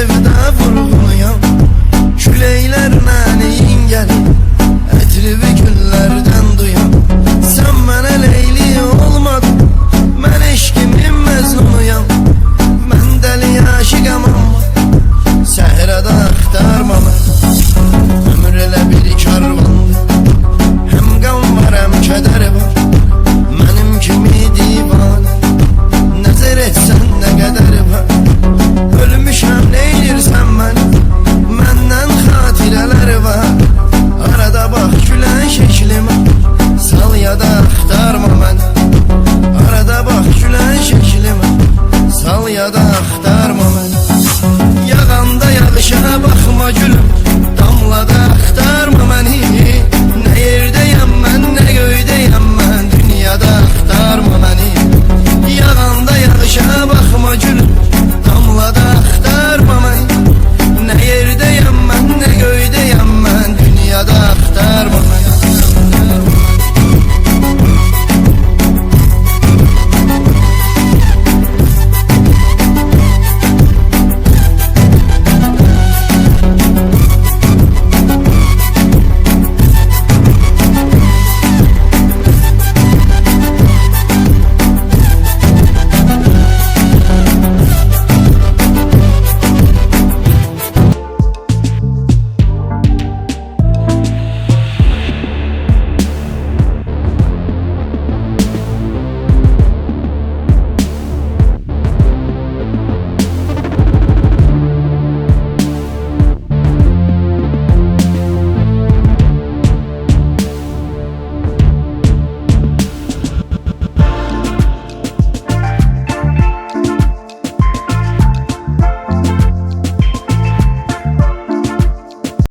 devido Yüzüme bakma gülüm.